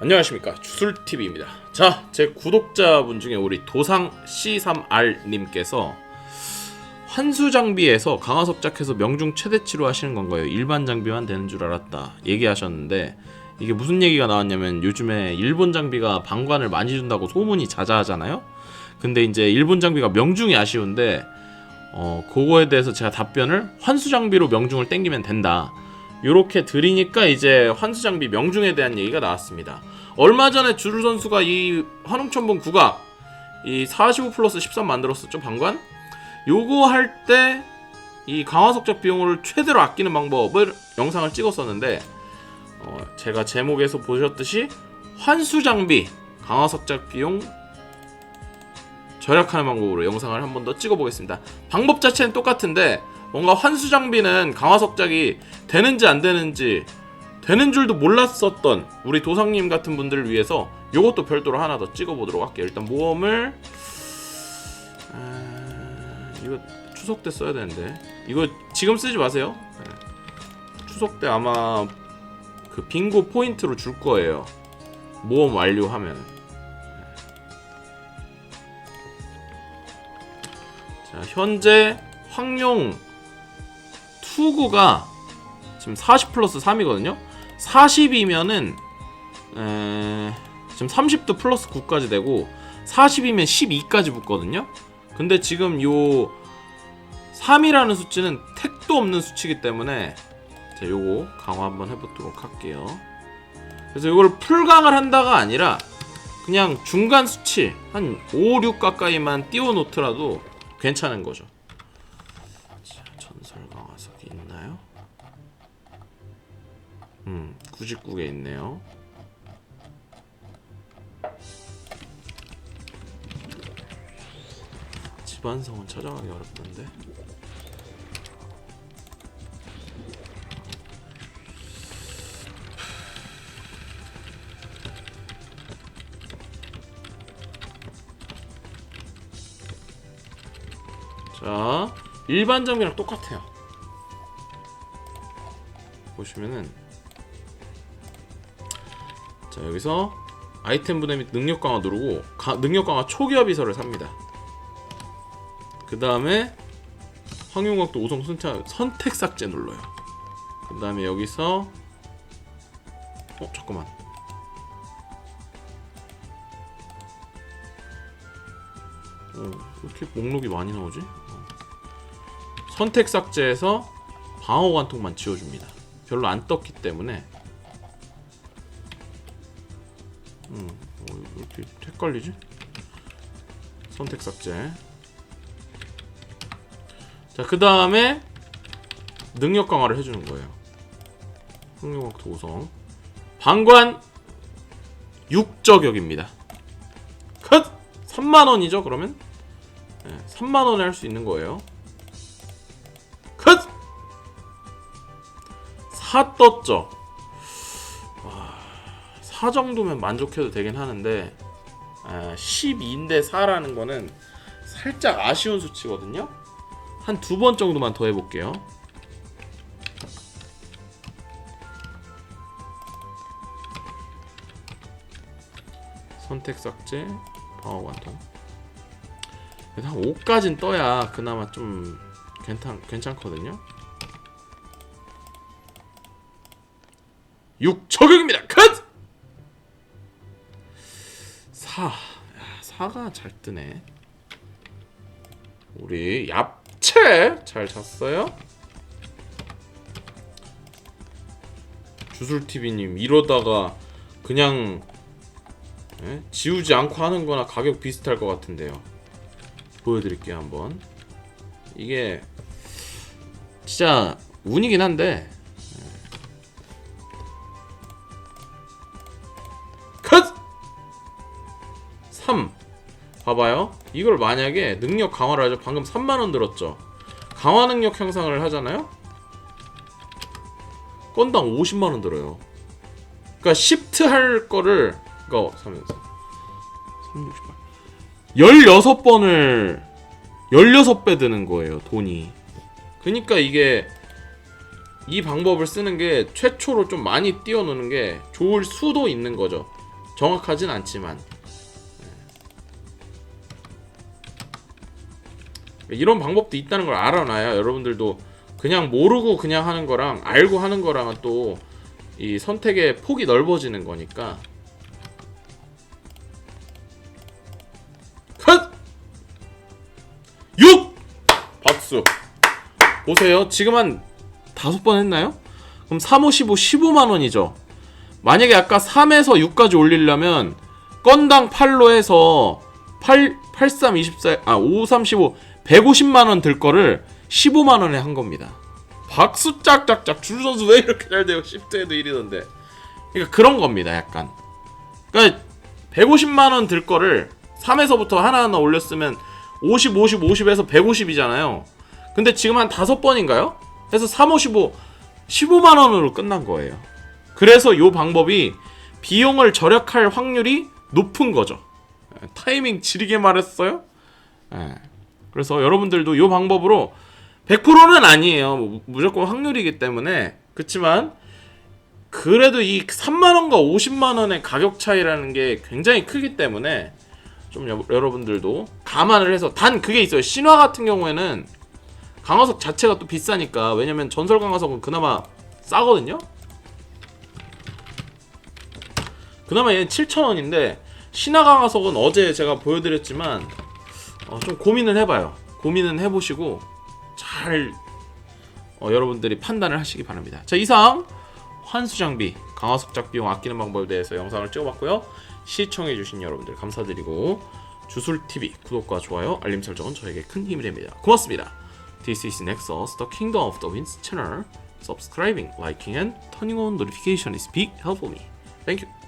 안녕하십니까. 주술TV입니다. 자 제 구독자분 중에 우리 도상 C3R님께서 환수 장비에서 강화석 짝해서 명중 최대치로 하시는 건가요? 일반 장비만 되는 줄 알았다. 얘기하셨는데 이게 무슨 얘기가 나왔냐면 요즘에 일본 장비가 방관을 많이 준다고 소문이 자자하잖아요? 근데 이제 일본 장비가 명중이 아쉬운데 어 그거에 대해서 제가 답변을 환수 장비로 명중을 땡기면 된다. 요렇게 드리니까 이제 환수 장비 명중에 대한 얘기가 나왔습니다. 얼마 전에 주루 선수가 이 환웅천봉 국악 이45 플러스 13 만들었었죠 방관? 요거 할 때 이 강화석적 비용을 최대로 아끼는 방법을 영상을 찍었었는데 어, 제가 제목에서 보셨듯이 환수 장비 강화석적 비용 절약하는 방법으로 영상을 한 번 더 찍어보겠습니다. 방법 자체는 똑같은데 뭔가 환수 장비는 강화석작이 되는지 안 되는지 되는 줄도 몰랐었던 우리 도상님 같은 분들을 위해서 요것도 별도로 하나 더 찍어보도록 할게요. 일단 모험을 아, 이거 추석 때 써야 되는데 이거 지금 쓰지 마세요. 네. 추석 때 아마 그 빙고 포인트로 줄 거예요. 모험 완료하면. 자 현재 황룡 투구가 지금 40 플러스 3이거든요. 40이면은 에... 지금 30도 플러스 9까지 되고 40이면 12까지 붙거든요. 근데 지금 요 3이라는 수치는 택도 없는 수치이기 때문에 자 요거 강화 한번 해보도록 할게요. 그래서 이걸 풀강을 한다가 아니라 그냥 중간 수치 한 5, 6 가까이만 띄워놓더라도 괜찮은 거죠. 자, 전설 강화석이 있나요? 음, 99개 있네요. 집안성은 찾아가기 어렵던데. 자, 일반 장비랑 똑같아요. 보시면은 자 여기서 아이템 분해 및 능력 강화 누르고 가- 능력 강화 초기화 비서를 삽니다. 그 다음에 황용각도 5성 선택, 선택 삭제 눌러요. 그 다음에 여기서 어 잠깐만 어, 왜 이렇게 목록이 많이 나오지? 어. 선택 삭제해서 방어 관통만 지워줍니다. 별로 안 떴기 때문에 음, 어, 왜 이렇게 헷갈리지? 선택 삭제. 자, 그 다음에 능력 강화를 해주는 거예요. 흥룡학 도성. 방관 6저격입니다. 컷! 3만원이죠, 그러면? 네, 3만원에 할 수 있는 거예요. 컷! 4 떴죠. 4 정도면 만족해도 되긴 하는데 아, 12인데 4라는 거는 살짝 아쉬운 수치거든요. 한 두 번 정도만 더 해볼게요. 선택 삭제, 방어 관통. 한 5까지는 떠야 그나마 좀 괜찮, 괜찮거든요. 6 저격입니다. 컷! 4가 잘 뜨네. 우리 얍채 잘 잤어요? 주술TV님 이러다가 그냥 예? 지우지 않고 하는 거나 가격 비슷할 것 같은데요. 보여드릴게요 한번. 이게 진짜 운이긴 한데 봐봐요. 이걸 만약에 능력 강화를 하죠. 방금 3만원 들었죠. 강화 능력 향상을 하잖아요. 건당 50만원 들어요. 그니까 시프트 할 거를 이거 사면서. 16번을 16배 드는 거예요 돈이. 그니까 이게 이 방법을 쓰는 게 최초로 좀 많이 띄워놓는 게 좋을 수도 있는 거죠. 정확하진 않지만 이런 방법도 있다는 걸 알아놔야 여러분들도 그냥 모르고 그냥 하는 거랑 알고 하는 거랑은 또 이 선택의 폭이 넓어지는 거니까 컷! 6! 박수 보세요 지금 한 다섯 번 했나요? 그럼 3, 5, 15, 15만 원이죠 만약에 아까 3에서 6까지 올리려면 건당 8로 해서 8, 83, 24, 아, 5, 3, 15, 150만 원 들 거를 15만 원에 한 겁니다. 박수 짝짝짝 줄 선수 왜 이렇게 잘 돼요? 10대에도 1위던데. 그러니까 그런 겁니다, 약간. 그러니까 150만 원 들 거를 3에서부터 하나하나 올렸으면 50, 50, 50에서 150이잖아요. 근데 지금 한 다섯 번인가요? 해서 3, 55, 15만 원으로 끝난 거예요. 그래서 이 방법이 비용을 절약할 확률이 높은 거죠. 예, 타이밍 지리게 말했어요. 예. 그래서 여러분들도 이 방법으로 100%는 아니에요. 무- 무조건 확률이기 때문에 그렇지만 그래도 이 3만 원과 50만 원의 가격 차이라는 게 굉장히 크기 때문에 좀 여, 여러분들도 감안을 해서 단 그게 있어요. 신화 같은 경우에는 강화석 자체가 또 비싸니까 왜냐면 전설 강화석은 그나마 싸거든요. 그나마 얘는 7,000원인데 신화 강화석은 어제 제가 보여드렸지만 어, 좀 고민을 해봐요. 고민은 해보시고 잘 어, 여러분들이 판단을 하시기 바랍니다. 자 이상 환수 장비 강화석 작 비용 아끼는 방법에 대해서 영상을 찍어봤고요. 시청해주신 여러분들 감사드리고 주술 TV 구독과 좋아요 알림 설정은 저에게 큰 힘이 됩니다. 고맙습니다. This is Nexus, the Kingdom of the Winds channel. Subscribing, liking, and turning on notification is big help for me. Thank you.